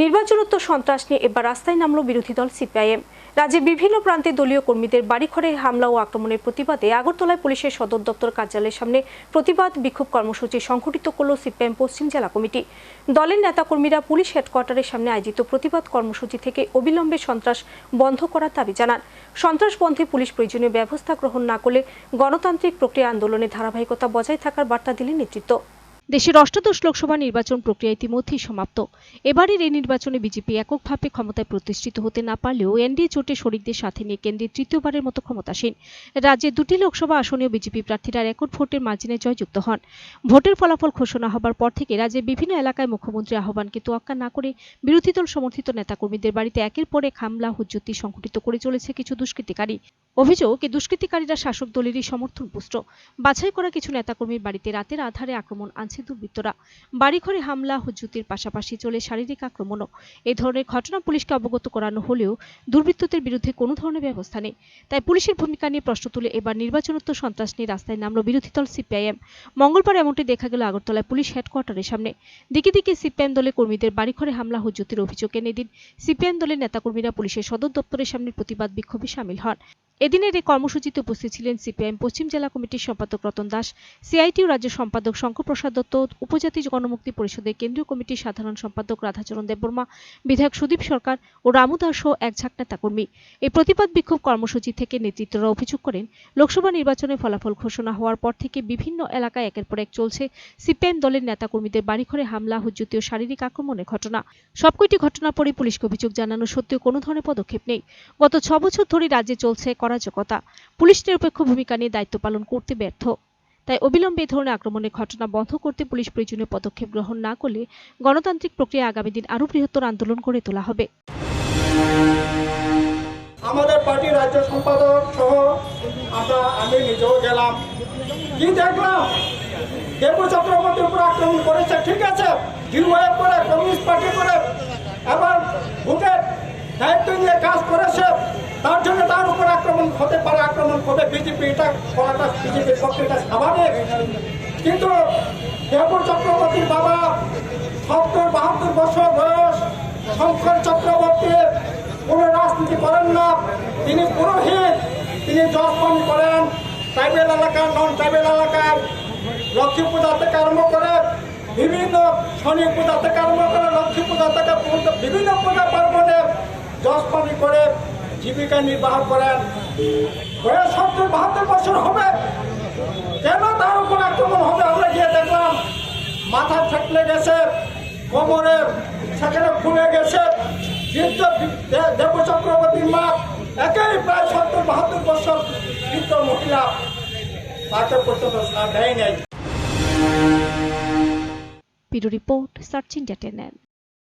নির্বাচনোত্তর সন্ত্রাস নিয়ে এবার রাস্তায় নামল বিরোধী দল সিপিআইএম। রাজ্যে বিভিন্ন প্রান্তে দলীয় কর্মীদের বাড়িঘরে হামলা ও আক্রমণের প্রতিবাদে আগরতলায় পুলিশের সদর দপ্তর কার্যালয়ের সামনে প্রতিবাদ বিক্ষোভ কর্মসূচি সংঘটিত করল সিপিআইএম পশ্চিম জেলা কমিটি। দলের নেতাকর্মীরা পুলিশ হেডকোয়ার্টারের সামনে আয়োজিত প্রতিবাদ কর্মসূচি থেকে অবিলম্বে সন্ত্রাস বন্ধ করার দাবি জানান। সন্ত্রাস বন্ধে পুলিশ প্রয়োজনীয় ব্যবস্থা গ্রহণ না করলে গণতান্ত্রিক প্রক্রিয়া আন্দোলনের ধারাবাহিকতা বজায় থাকার বার্তা দিলেন নেতৃত্ব। দেশের অষ্টাদশ লোকসভা নির্বাচন প্রক্রিয়া ইতিমধ্যেই সমাপ্ত। এবারের এই নির্বাচনে বিজেপি এককভাবে ক্ষমতায় প্রতিষ্ঠিত হতে না পারলেও এনডিএ জোটে শরিকদের সাথে নিয়ে কেন্দ্রে তৃতীয়বারের মতো ক্ষমতাসীন। রাজ্যে দুটি লোকসভা আসনেও বিজেপি প্রার্থীরা রেকর্ড ভোটের মার্জিনে জয়যুক্ত হন। ভোটের ফলাফল ঘোষণা হবার পর থেকে রাজ্যের বিভিন্ন এলাকায় মুখ্যমন্ত্রী আহ্বানকে তোয়াক্কা না করে বিরোধী দল সমর্থিত নেতাকর্মীদের বাড়িতে একের পর হামলা, হুজ্জতি সংঘটিত করে চলেছে কিছু দুষ্কৃতিকারী। অভিযোগ এই দুষ্কৃতিকারীরা শাসক দলেরই সমর্থন পুষ্ট বাছাই করা কিছু নেতাকর্মীর বাড়িতে রাতের আধারে আক্রমণ আনছে দুর্বৃত্তরা। বাড়িঘরে হামলা হুজ্জুতির পাশাপাশি চলে শারীরিক আক্রমণও। এই ধরনের ঘটনা পুলিশকে অবগত করানো হলেও দুর্বৃত্তদের বিরুদ্ধে কোনো ধরনের ব্যবস্থা নেই। তাই পুলিশের ভূমিকা নিয়ে প্রশ্ন তুলে এবার নির্বাচনোত্তর সন্ত্রাস নিয়ে রাস্তায় নামল বিরোধী দল সিপিআইএম। মঙ্গলবার এমনটি দেখা গেল আগরতলায় পুলিশ হেডকোয়ার্টারের সামনে। দিকে দিকে সিপিআইএম দলের কর্মীদের বাড়িঘরে হামলা হুজ্জুতির অভিযোগ এনে দিন। সিপিআইএম দলের নেতাকর্মীরা পুলিশের সদর দপ্তরের সামনে প্রতিবাদ বিক্ষোভে সামিল হন। এদিনের এই কর্মসূচিতে উপস্থিত ছিলেন সিপিআইএম পশ্চিম জেলা কমিটির সম্পাদক রতন দাস, সিআইটিউ রাজ্য সম্পাদক শঙ্করপ্রসাদ দত্ত, উপজাতি গণমুক্তি পরিষদের কেন্দ্রীয় কমিটির সাধারণ সম্পাদক রাধাচরণ দেববর্মা, বিধায়ক সুদীপ সরকার ও রামু দাস সহ এক ঝাঁক নেতাকর্মী। এই প্রতিবাদ বিক্ষোভ কর্মসূচি থেকে নেতৃত্বরা অভিযোগ করেন, লোকসভা নির্বাচনে ফলাফল ঘোষণা হওয়ার পর থেকে বিভিন্ন এলাকায় একের পর এক চলছে সিপিআইএম দলের নেতাকর্মীদের বাড়িঘরে হামলা হুজ্জতি ও শারীরিক আক্রমণের ঘটনা। সবকটি ঘটনার পরে পুলিশকে অভিযোগ জানানো সত্ত্বেও কোনো ধরনের পদক্ষেপ নেই। গত ছ বছর ধরে রাজ্যে চলছে অরাজকতা। পুলিশ নিরপেক্ষ ভূমিকা নিয়ে দায়িত্ব পালন করতে ব্যর্থ। তাই অবিলম্বে এ ধরনের আক্রমণের ঘটনা বন্ধ করতে পুলিশ প্রয়োজনীয় পদক্ষেপ গ্রহণ না করলে গণতান্ত্রিক প্রক্রিয়া আগামী দিন আরও বৃহত্তর আন্দোলন গড়ে তোলা হবে। আমাদের পার্টির রাজ্য সম্পাদক সহ আমরা, আমি নিজেও গেলাম। কি দেখলাম? দেবু চক্রবর্তীর উপর আক্রমণ করেছে, ঠিক আছে। করে, কমিউনিস্ট পার্টি করে, এবার ভোটের দায়িত্ব নিয়ে কাজ করেছে। তার জন্য তার উপর আক্রমণ হতে পারে, আক্রমণ করবে বিজেপি, এটা করাটা বিজেপির পক্ষে এটা স্বাভাবিক। কিন্তু দেবু চক্রবর্তীর বাবা সত্তর বাহাত্তর বছর বয়স, শঙ্কর চক্রবর্তী, কোনো রাজনীতি করেন না। তিনি পুরোহিত, তিনি জজপানি করেন। ট্রাইবেল এলাকার নন ট্রাইবেল এলাকার লক্ষ্মী পূজা থেকে আরম্ভ করে বিভিন্ন শনি পূজা থেকে আরম্ভ করে লক্ষ্মী পূজা থেকে বিভিন্ন পূজা পার্বণে জজপানি করে জীবিকা নির্বাহ করেন। বয়স সত্তর, বাহাত্তর বছর হবে। কেন তার উপর আক্রমণ হবে আমরা গিয়ে দেখলাম। মাথা থেকলে গেছে, কোমরে সেখানে খুলে গেছে। বৃদ্ধ দেব চক্রবর্তীর মা, একেই প্রায় সত্তর, বাহাত্তর বছর বৃদ্ধ মহিলা। তাকে পর্যন্ত দেয় নাই ব্যুরো রিপোর্ট, সার্চ ইন্ডিয়া টেনেল